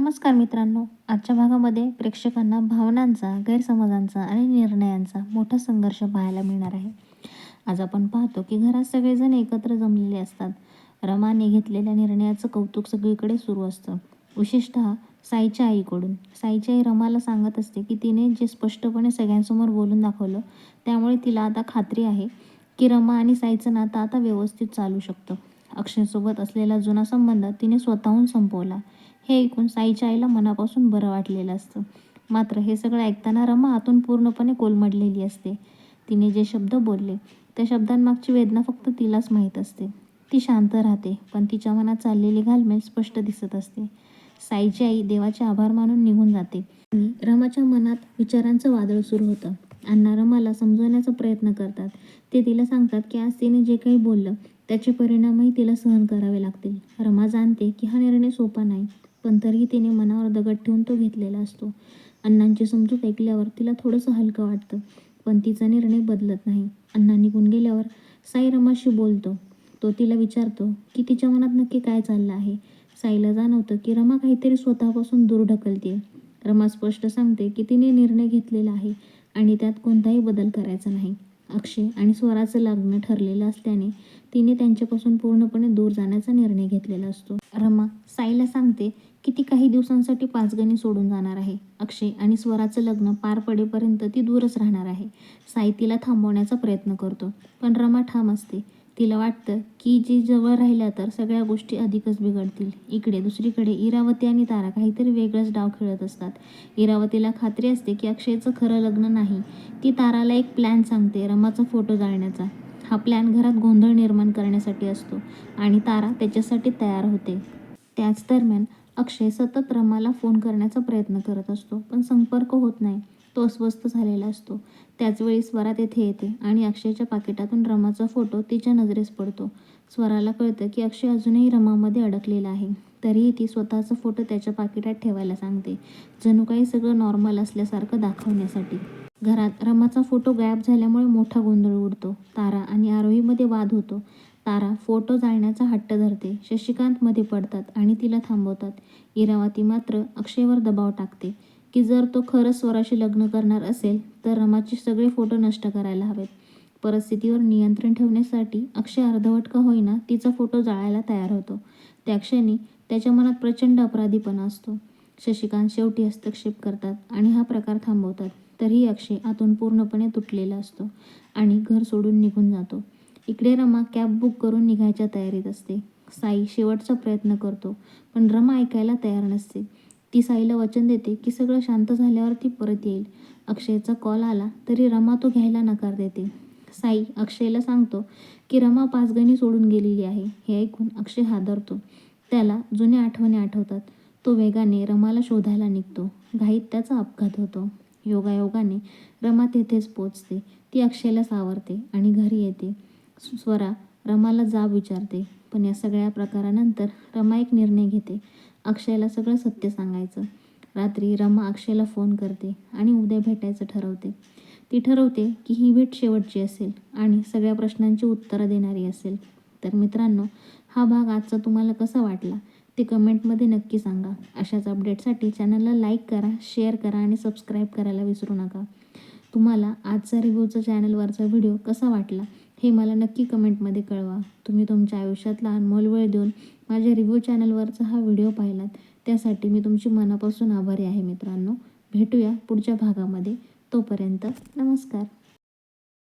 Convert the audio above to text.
नमस्कार मित्रांनो. आजच्या भागामध्ये प्रेक्षकांना भावनांचा गैरसमजांचा आणि निर्णयांचा मोठा संघर्ष पाहायला मिळणार आहे. आज आपण पाहतो की घरात सगळेजण एकत्र जमलेले असतात. रमाने घेतलेल्या निर्णयाचं कौतुक सगळीकडे सुरू असतं. विशेषतः साईच्या आईकडून. साईची आई रमाला सांगत असते की तिने जे स्पष्टपणे सगळ्यांसमोर बोलून दाखवलं त्यामुळे तिला आता खात्री आहे की रमा आणि साईचं नातं आता व्यवस्थित चालू शकतं. अक्षयसोबत असलेला जुना संबंध तिने स्वतःहून संपवला. हे ऐकून साईच्या आईला मनापासून बरं वाटलेलं असतं. मात्र हे सगळं ऐकताना रमा आतून पूर्णपणे कोलमडलेली असते. तिने जे शब्द बोलले त्या शब्दांमागची वेदना फक्त तिलाच माहीत असते. ती शांत राहते पण तिच्या मनात चाललेली घालमेल स्पष्ट दिसत असते. साईची आई देवाचे आभार मानून निघून जाते. आणि रमाच्या मनात विचारांचं वादळ सुरू होतं. अण्णा रमाला समजवण्याचा प्रयत्न करतात. ते तिला सांगतात की आज तिने जे काही बोललं त्याचे परिणामही तिला सहन करावे लागतील. रमा जाणते की हा निर्णय सोपा नाही. पण तरीही तिने मनावर दगड ठेवून तो घेतलेला असतो. अण्णांची समजूत ऐकल्यावर तिला थोडंसं हलकं वाटतं पण तिचा निर्णय बदलत नाही. अण्णा निघून गेल्यावर साई रमाशी बोलतो. तो तिला विचारतो की तिच्या मनात नक्की काय चाललं आहे? साईला जाणवतं की रमा काहीतरी स्वतःपासून दूर ढकलते रमा स्पष्ट सांगते की तिने निर्णय घेतलेला आहे आणि त्यात कोणताही बदल करायचा नाही. अक्षय आणि स्वराचं लग्न ठरलेलं असल्याने तिने त्यांच्यापासून पूर्णपणे दूर जाण्याचा निर्णय घेतलेला असतो. रमा साईला सांगते की ती काही दिवसांसाठी पाचगणी सोडून जाणार आहे. अक्षय आणि स्वराचं लग्न पार पडेपर्यंत ती दूरच राहणार आहे. साई तिला थांबवण्याचा प्रयत्न करतो पण रमा ठाम असते. तिला वाटतं की जी जवळ राहिल्या तर सगळ्या गोष्टी अधिकच बिघडतील. इकडे दुसरीकडे इरावती आणि तारा काहीतरी वेगळंच डाव खेळत असतात. इरावतीला खात्री असते की अक्षयचं खरं लग्न नाही. ती ताराला एक प्लॅन सांगते रमाचा फोटो जाळण्याचा. हा प्लॅन घरात गोंधळ निर्माण करण्यासाठी असतो आणि तारा त्याच्यासाठी तयार होते. त्याच दरम्यान अक्षय सतत रमाला फोन करण्याचा प्रयत्न करत असतो पण संपर्क होत नाही. तो अस्वस्थ झालेला असतो. त्याचवेळी स्वरा तेथे येते आणि अक्षयच्या पाकिटातून रमाचा फोटो तिच्या नजरेस पडतो. स्वराला कळतं की अक्षय अजूनही रमामध्ये अडकलेला आहे. तरीही ती स्वतःचा फोटो त्याच्या पाकिटात ठेवायला सांगते. जणू काही सगळं नॉर्मल असल्यासारखं दाखवण्यासाठी. घरात रमाचा फोटो गायब झाल्यामुळे मोठा गोंधळ उडतो. तारा आणि आरोहीमध्ये वाद होतो. तारा फोटो जाळण्याचा हट्ट धरते. शशिकांतमध्ये पडतात आणि तिला थांबवतात. इरावती मात्र अक्षयवर दबाव टाकते. की जर तो खरंच स्वराशी लग्न करणार असेल तर रमाचे सगळे फोटो नष्ट करायला हवेत. परिस्थितीवर नियंत्रण ठेवण्यासाठी अक्षय अर्धवट का होईना तिचा फोटो जाळायला तयार होतो. त्या क्षणी त्याच्या मनात प्रचंड अपराधीपणा असतो. शशिकांत शेवटी हस्तक्षेप करतात आणि हा प्रकार थांबवतात. तरीही अक्षय आतून पूर्णपणे तुटलेला असतो आणि घर सोडून निघून जातो. इकडे रमा कॅब बुक करून निघायच्या तयारीत असते. साई शेवटचा प्रयत्न करतो पण रमा ऐकायला तयार नसते. ती साईला वचन देते की सगळं शांत झाल्यावर ती परत येईल. अक्षयचा कॉल आला तरी रमा तो घ्यायला नकार देते. साई अक्षयला सांगतो की रमा पाचगणी सोडून गेलेली आहे. हे ऐकून अक्षय हादरतो. त्याला जुन्या आठवणी आठवतात. तो वेगाने रमाला शोधायला निघतो. घाईत त्याचा अपघात होतो. योगायोगाने रमा तेथेच पोचते. ती अक्षयला सावरते आणि घरी येते. स्वरा रमाला जाब विचारते पण या सगळ्या प्रकारानंतर रमा एक निर्णय घेते. अक्षयला सगळं सत्य सांगायचं. रात्री रमा अक्षयला फोन करते आणि उद्या भेटायचं ठरवते. ती ठरवते की ही भेट शेवटची असेल आणि सगळ्या प्रश्नांची उत्तरं देणारी असेल. तर मित्रांनो हा भाग आजचा तुम्हाला कसा वाटला? ते कमेंटमध्ये नक्की सांगा. अशाच अपडेटसाठी चॅनलला लाईक करा शेअर करा आणि सबस्क्राईब करायला विसरू नका. तुम्हाला आजचा रिव्ह्यूचा चॅनलवरचा व्हिडिओ कसा वाटला हे मला नक्की कमेंटमध्ये कळवा. तुम्ही तुमच्या आयुष्यातला अनमोल वेळ देऊन माझ्या रिव्ह्यू चॅनलवरचा हा व्हिडिओ पाहिलात त्यासाठी मी तुमची मनापासून आभारी आहे मित्रांनो. भेटूया पुढच्या भागामध्ये. तोपर्यंत नमस्कार.